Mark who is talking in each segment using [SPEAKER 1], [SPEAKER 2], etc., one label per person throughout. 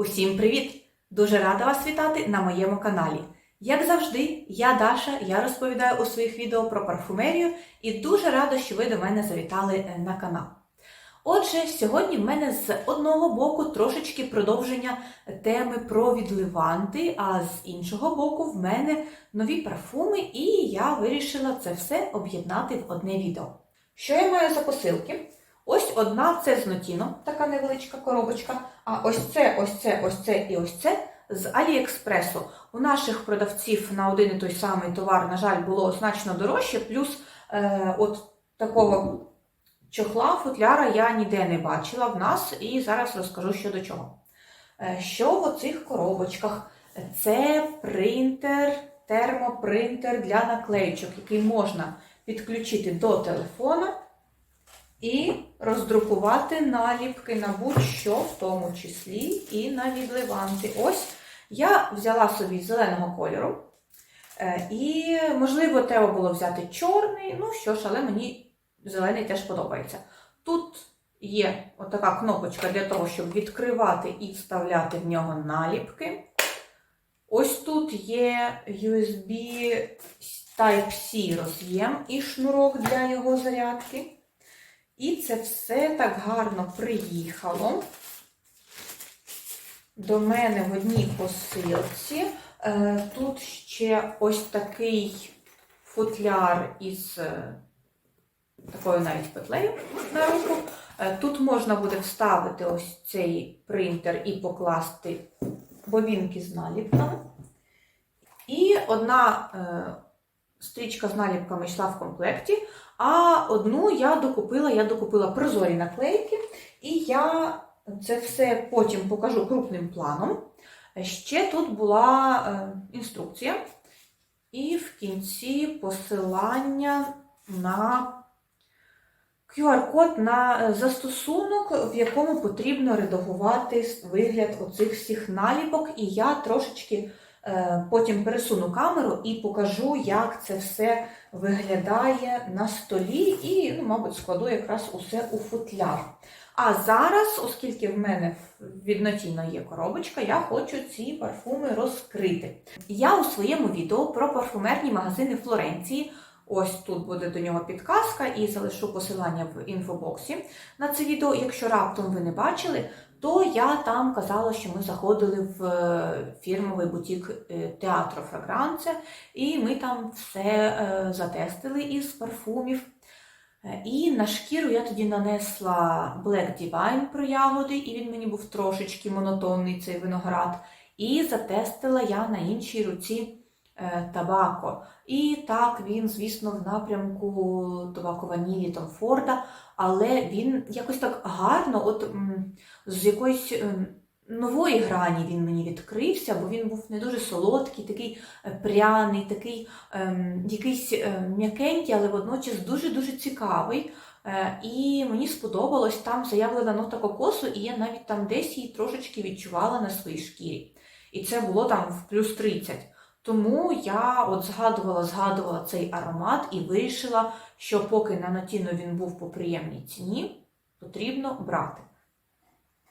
[SPEAKER 1] Усім привіт! Дуже рада вас вітати на моєму каналі. Як завжди, я Даша, я розповідаю у своїх відео про парфумерію і дуже рада, що ви до мене завітали е, на канал. Отже, сьогодні в мене з одного боку трошечки продовження теми про відливанти, а з іншого боку в мене нові парфуми, і я вирішила це все об'єднати в одне відео. Що я маю за посилки? Ось одна це з Нотіно, така невеличка коробочка. А ось це, ось це, ось це і ось це з Аліекспресу. У наших продавців на один і той самий товар, на жаль, було значно дорожче, плюс е, от такого чохла, футляра я ніде не бачила в нас, і зараз розкажу що до чого. Е, що в оцих коробочках? Це принтер, термопринтер для наклеїчок, який можна підключити до телефона і роздрукувати наліпки на будь-що, в тому числі і на відливанти. Ось я взяла собі зеленого кольору. Е, І, можливо, треба було взяти чорний. Ну що ж, але мені зелений теж подобається. Тут є отака кнопочка для того, щоб відкривати і вставляти в нього наліпки. Ось тут є USB Type-C роз'єм і шнурок для його зарядки. І це все так гарно приїхало до мене в одній посилці. Е, Тут ще ось такий футляр із е, такою навіть петлею на руку. Е, Тут можна буде вставити ось цей принтер і покласти бобінки з наліпками. І одна стрічка з наліпками йшла в комплекті, а одну я докупила, я докупила прозорі наклейки, і я це все потім покажу крупним планом. Ще тут була е, інструкція, і в кінці посилання на QR-код на е, застосунок, в якому потрібно редагувати вигляд оцих всіх наліпок, і я трошечки потім пересуну камеру і покажу, як це все виглядає на столі, і, ну, мабуть, складу якраз усе у футляр. А зараз, оскільки в мене від є коробочка, я хочу ці парфуми розкрити. Я у своєму відео про парфумерні магазини Флоренції. Ось тут буде до нього підказка і залишу посилання в інфобоксі на це відео. Якщо раптом ви не бачили, то я там казала, що ми заходили в е, фірмовий бутік е, Театро Фрагранце, і ми там все е, затестили із парфумів. І на шкіру я тоді нанесла Black Divine про ягоди, і він мені був трошечки монотонний цей виноград. І затестила я на іншій руці табако. І так, він, звісно, в напрямку табако ванілі Том Форда, але він якось так гарно, от з якоїсь ем, нової грані він мені відкрився, бо він був не дуже солодкий, такий е, пряний, такий ем, якийсь е, м'якенький, але водночас дуже-дуже цікавий. Е, І мені сподобалось там заявлена нота кокосу, і я навіть там десь її трошечки відчувала на своїй шкірі. І це було там в плюс 30. Тому я от згадувала, згадувала цей аромат і вирішила, що поки на Нотіно він був по приємній ціні, потрібно брати.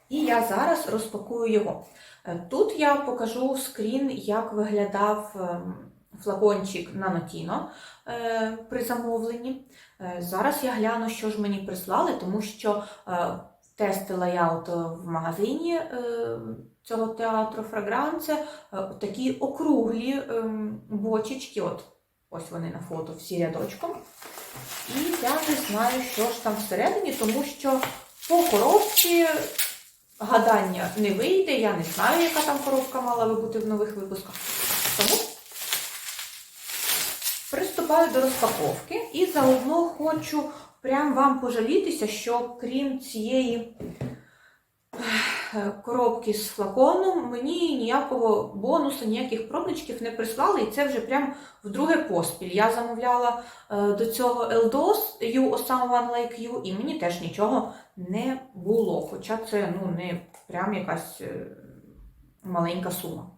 [SPEAKER 1] І я зараз розпакую його. Е, Тут я покажу скрін, як виглядав ем, флакончик на Нотіно е, при замовленні. Е, Зараз я гляну, що ж мені прислали, тому що тестила я в магазині цього театру Фрагранце такі округлі ем, бочечки. От, ось вони на фото всі рядочком. Я не знаю, що ж там всередині, тому що по коробці гадання не вийде. Я не знаю, яка там коробка мала би бути в нових випусках. Тому приступаю до розпаковки і заодно хочу прям вам пожалітися, що крім цієї коробки з флаконом, мені ніякого бонусу, ніяких пробничків не прислали, і це вже прям вдруге поспіль. Я замовляла е, до цього Eldos You or Someone Like You, і мені теж нічого не було. Хоча це ну, не прям якась е, маленька сума.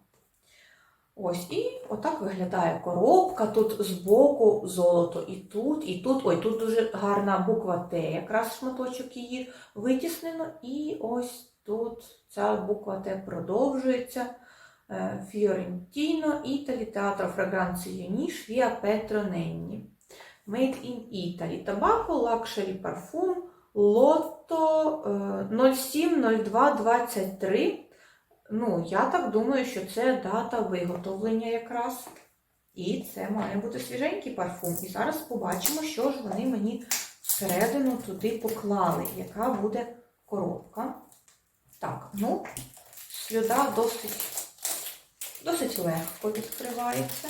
[SPEAKER 1] Ось, і отак виглядає коробка. Тут збоку золото, і тут, і тут. Ой, тут дуже гарна буква Т, якраз шматочок її витіснено. І ось тут ця буква Т продовжується. Е, Fiorentino, Italy, Teatro Fragranze Unish, Via Petro Made in Italy. Luxury Parfum, Lotto е, 070223. Ну, я так думаю, що це дата виготовлення якраз. І це має бути свіженький парфум. І зараз побачимо, що ж вони мені всередину туди поклали, яка буде коробка. Так, ну, слюда досить, досить легко відкривається.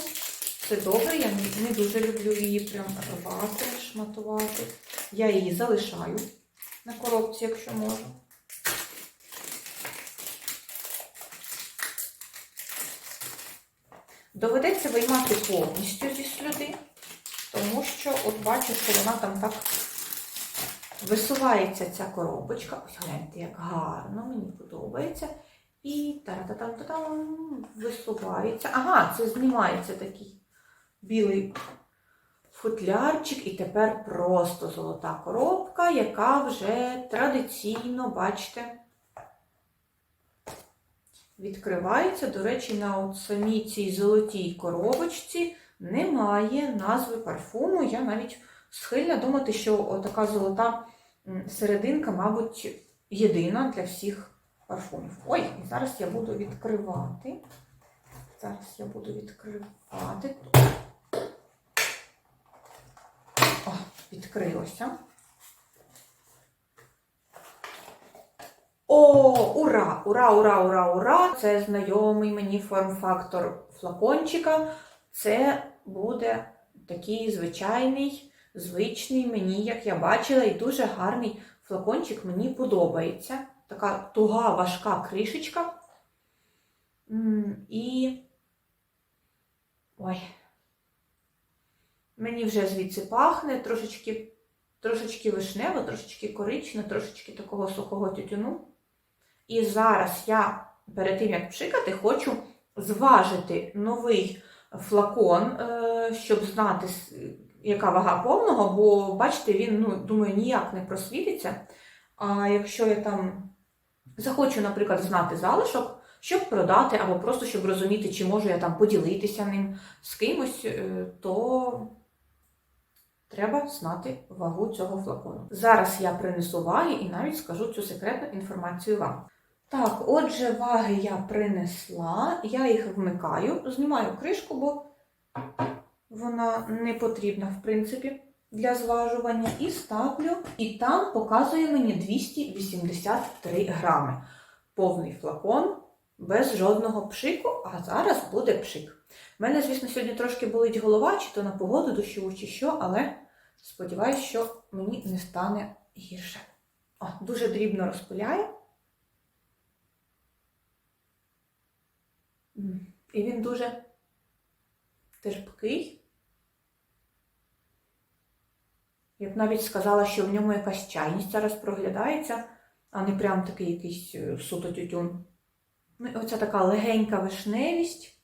[SPEAKER 1] Це добре, я не, дуже люблю її прям рвати, шматувати. Я її залишаю на коробці, якщо можу. Доведеться виймати повністю зі слюди, тому що от бачу, що вона там так висувається ця коробочка. Ось гляньте, як гарно, мені подобається. І та-та-там-та-там висувається. Ага, це знімається такий білий футлярчик, і тепер просто золота коробка, яка вже традиційно, бачите, відкривається. До речі, на от самій цій золотій коробочці немає назви парфуму. Я навіть схильна думати, що така золота серединка, мабуть, єдина для всіх парфумів. Ой, зараз я буду відкривати. Зараз я буду відкривати. О, відкрилося. О, ура! Ура, ура, ура, ура! Це знайомий мені форм-фактор флакончика. Це буде такий звичайний, звичний мені, як я бачила, і дуже гарний флакончик мені подобається. Така туга, важка кришечка. І. Ой. Мені вже звідси пахне трошечки, трошечки вишнево, трошечки коричне, трошечки такого сухого тютюну. І зараз я перед тим, як пшикати, хочу зважити новий флакон, е, щоб знати, яка вага повного, бо, бачите, він, ну, думаю, ніяк не просвітиться. А якщо я там захочу, наприклад, знати залишок, щоб продати, або просто щоб розуміти, чи можу я там поділитися ним з кимось, е, то треба знати вагу цього флакону. Зараз я принесу ваги і навіть скажу цю секретну інформацію вам. Так, отже, ваги я принесла, я їх вмикаю, знімаю кришку, бо вона не потрібна, в принципі, для зважування. І ставлю, і там показує мені 283 грами. Повний флакон, без жодного пшику, а зараз буде пшик. У мене, звісно, сьогодні трошки болить голова, чи то на погоду дощову, чи що, але сподіваюся, що мені не стане гірше. О, дуже дрібно розпиляю. І він дуже терпкий. Я б навіть сказала, що в ньому якась чайність зараз проглядається, а не прям такий якийсь е, суто тютюн. Ну, і оця така легенька вишневість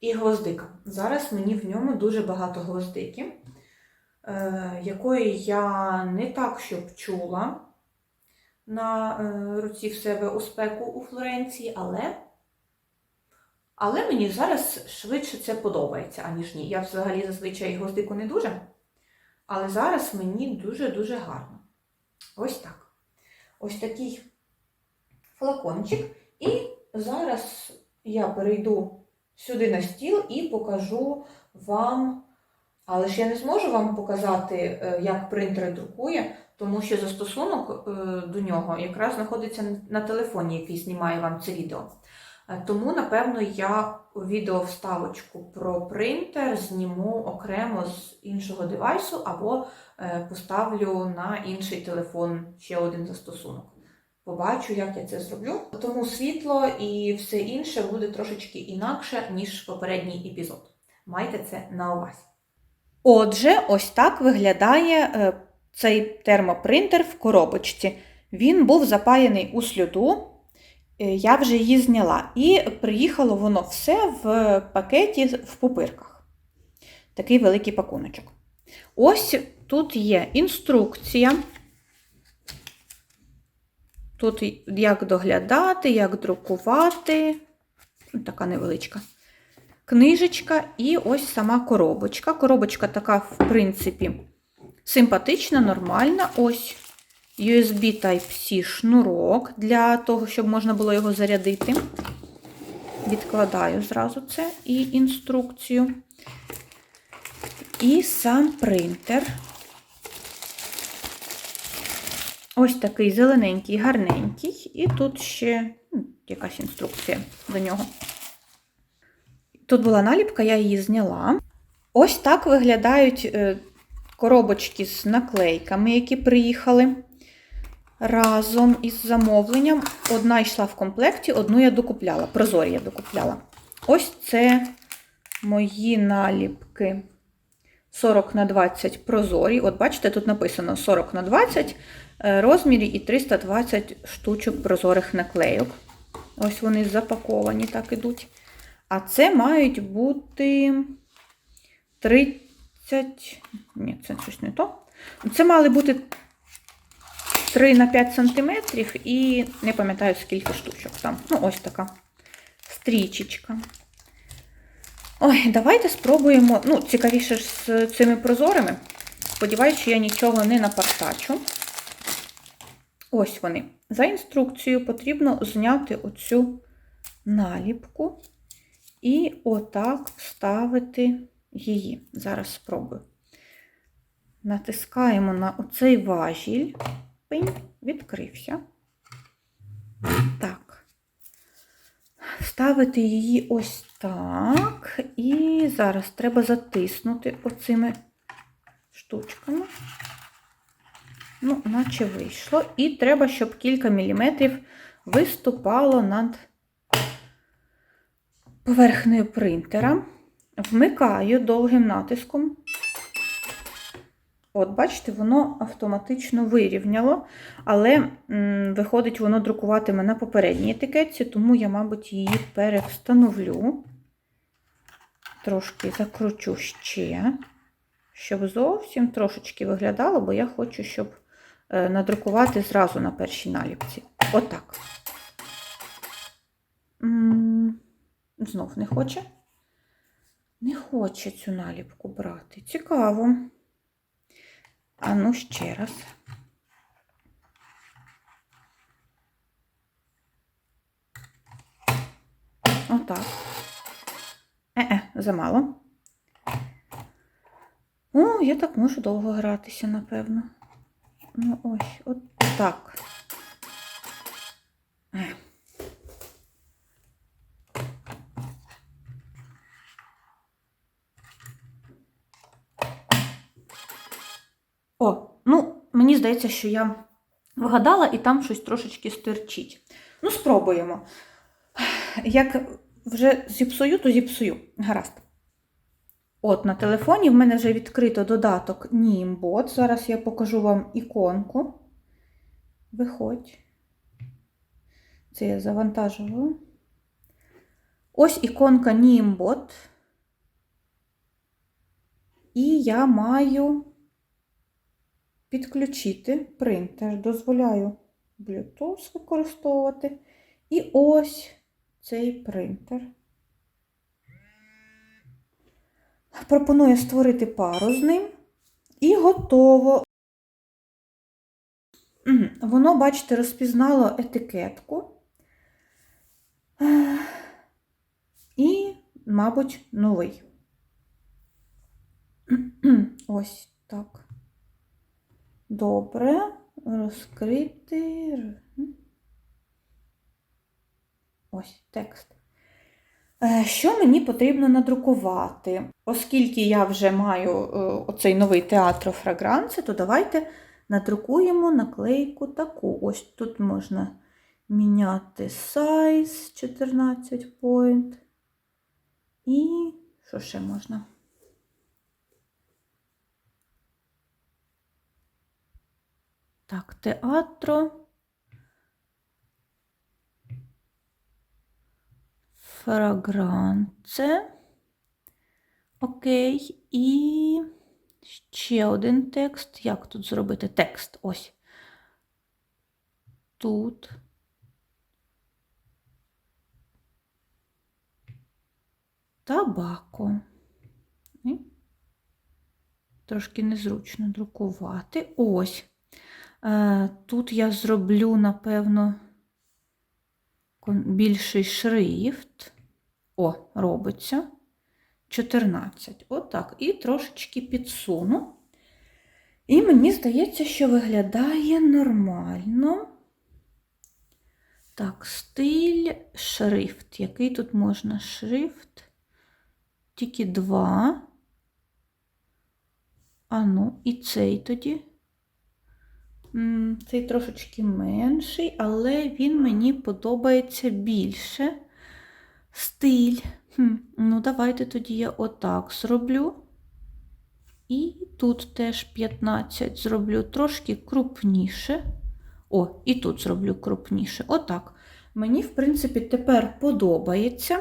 [SPEAKER 1] і гвоздика. Зараз мені в ньому дуже багато гвоздики, е, якої я не так, щоб чула на е, руці в себе у спеку у Флоренції, але, але мені зараз швидше це подобається, аніж ні. Я взагалі зазвичай гвоздику не дуже, але зараз мені дуже-дуже гарно. Ось так. Ось такий флакончик. І зараз я перейду сюди на стіл і покажу вам. Але ж я не зможу вам показати, е, як принтер друкує, тому що застосунок е, до нього якраз знаходиться на телефоні, який знімає вам це відео. Е, Тому, напевно, я відео вставочку про принтер зніму окремо з іншого девайсу або е, поставлю на інший телефон ще один застосунок. Побачу, як я це зроблю. Тому світло і все інше буде трошечки інакше, ніж попередній епізод. Майте це на увазі. Отже, ось так виглядає е, цей термопринтер в коробочці. Він був запаяний у сльоду, е, я вже її зняла. І приїхало воно все в пакеті в пупирках. Такий великий пакуночок. Ось тут є інструкція. Тут як доглядати, як друкувати. Така невеличка книжечка і ось сама коробочка. Коробочка така, в принципі, симпатична, нормальна. Ось USB Type-C шнурок для того, щоб можна було його зарядити. Відкладаю зразу це і інструкцію. І сам принтер. Ось такий зелененький, гарненький. І тут ще ну, якась інструкція до нього. Тут була наліпка, я її зняла. Ось так виглядають е, коробочки з наклейками, які приїхали разом із замовленням. Одна йшла в комплекті, одну я докупляла. Прозорі я докупляла. Ось це мої наліпки 40 на 20 прозорі. От бачите, тут написано 40 на 20 е, розмірі і 320 штучок прозорих наклейок. Ось вони запаковані, так ідуть. А це мають бути 30. Ні, це щось не то. Це мали бути 3 на 5 сантиметрів і не пам'ятаю, скільки штучок там. Ну, ось така стрічечка. Ой, давайте спробуємо. Ну, цікавіше ж з цими прозорими. Сподіваюся, що я нічого не напартачу. Ось вони. За інструкцією потрібно зняти оцю наліпку і отак вставити її. Зараз спробую. Натискаємо на оцей важіль. Пинь, відкрився. Так. Вставити її ось так. І зараз треба затиснути оцими штучками. Ну, наче вийшло. І треба, щоб кілька міліметрів виступало над поверхнею принтера. Вмикаю довгим натиском. От, бачите, воно автоматично вирівняло, але м, виходить, воно друкуватиме на попередній етикетці, тому я, мабуть, її перевстановлю. Трошки закручу ще, щоб зовсім трошечки виглядало, бо я хочу, щоб е, надрукувати зразу на першій наліпці. Отак. Знов не хоче. Не хоче цю наліпку брати. Цікаво. А ну ще раз. Отак. Е-е, замало. О, я так можу довго гратися, напевно. Ну, ось, от так. Е. О, ну, мені здається, що я вгадала і там щось трошечки стирчить. Ну, спробуємо. Як вже зіпсую, то зіпсую. Гаразд. От на телефоні в мене вже відкрито додаток Nimbot. Зараз я покажу вам іконку. Виходь. Це я завантажую. Ось іконка Nimbot. І я маю підключити принтер. Дозволяю Bluetooth використовувати. І ось цей принтер. Пропоную створити пару з ним. І готово. Воно, бачите, розпізнало етикетку. І, мабуть, новий. Ось так. Добре. Розкрити. Ось текст. Е, Що мені потрібно надрукувати? Оскільки я вже маю е, оцей новий театр фрагранці, то давайте надрукуємо наклейку таку. Ось тут можна міняти size 14 point. І що ще можна? Так, театро. Фрагранце. Окей. І ще один текст. Як тут зробити текст? Ось. тут. Табако. Трошки незручно друкувати. Ось. Е, Тут я зроблю, напевно, більший шрифт. О, робиться. 14. Отак. І трошечки підсуну. І мені здається, що виглядає нормально. Так, стиль, шрифт. Який тут можна шрифт? Тільки два. А ну, і цей тоді. Цей трошечки менший, але він мені подобається більше. Стиль. Хм, ну, давайте тоді я отак зроблю. І тут теж 15 зроблю трошки крупніше. О, і тут зроблю крупніше. Отак. Мені, в принципі, тепер подобається.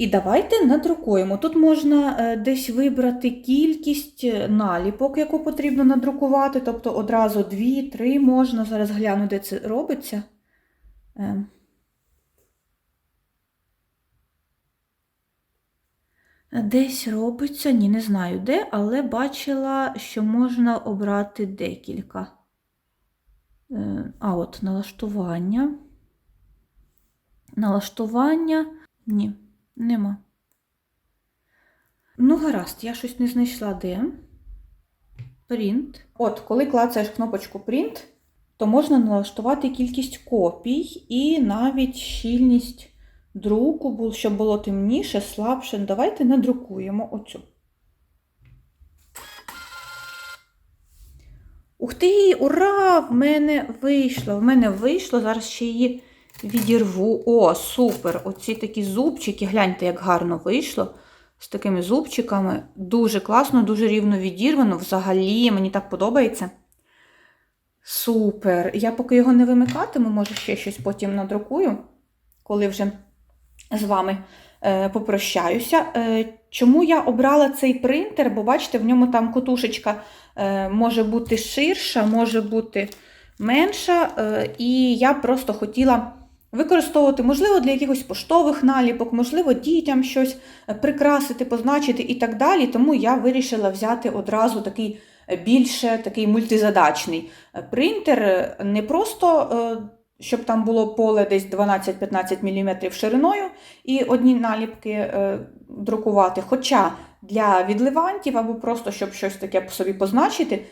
[SPEAKER 1] І давайте надрукуємо. Тут можна е, десь вибрати кількість е, наліпок, яку потрібно надрукувати. Тобто одразу 2-3 можна. Зараз гляну, де це робиться. Е, Десь робиться, ні, не знаю де, але бачила, що можна обрати декілька. А от налаштування. Налаштування. Ні, нема. Ну, гаразд, я щось не знайшла де. Print. От, коли клацаєш кнопочку Print, то можна налаштувати кількість копій і навіть щільність друку, щоб було темніше, слабше. Давайте надрукуємо оцю. Ух ти, ура! В мене вийшло. В мене вийшло. Зараз ще її відірву. О, супер! Оці такі зубчики. Гляньте, як гарно вийшло. З такими зубчиками. Дуже класно, дуже рівно відірвано. Взагалі, мені так подобається. Супер! Я поки його не вимикатиму, може ще щось потім надрукую, коли вже з вами е, попрощаюся. Е, чому я обрала цей принтер? Бо бачите, в ньому там котушечка е, може бути ширша, може бути менша. І я просто хотіла використовувати, можливо, для якихось поштових наліпок, можливо, дітям щось е, прикрасити, позначити і так далі. Тому я вирішила взяти одразу такий е, більше такий мультизадачний е, принтер. Не просто. щоб там було поле десь 12-15 мм шириною і одні наліпки друкувати. Хоча для відливантів або просто щоб щось таке собі позначити,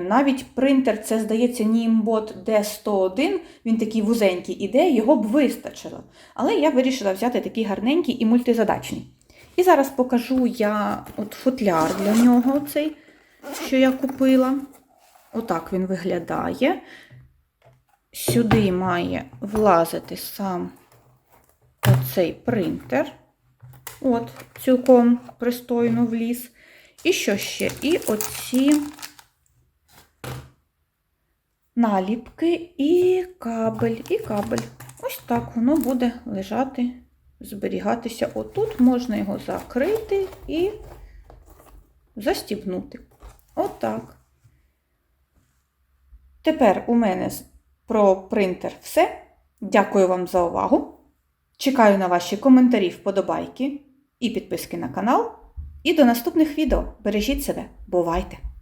[SPEAKER 1] навіть принтер, це здається Nimbot D101, він такий вузенький іде, його б вистачило. Але я вирішила взяти такий гарненький і мультизадачний. І зараз покажу я от футляр для нього, цей, що я купила. Отак він виглядає. Сюди має влазити сам оцей принтер. От, цілком пристойно вліз. І що ще? І оці наліпки, і кабель, і кабель. Ось так воно буде лежати, зберігатися. Отут можна його закрити і застібнути. Отак. Тепер у мене про принтер все. Дякую вам за увагу. Чекаю на ваші коментарі, вподобайки і підписки на канал. І до наступних відео. Бережіть себе, бувайте!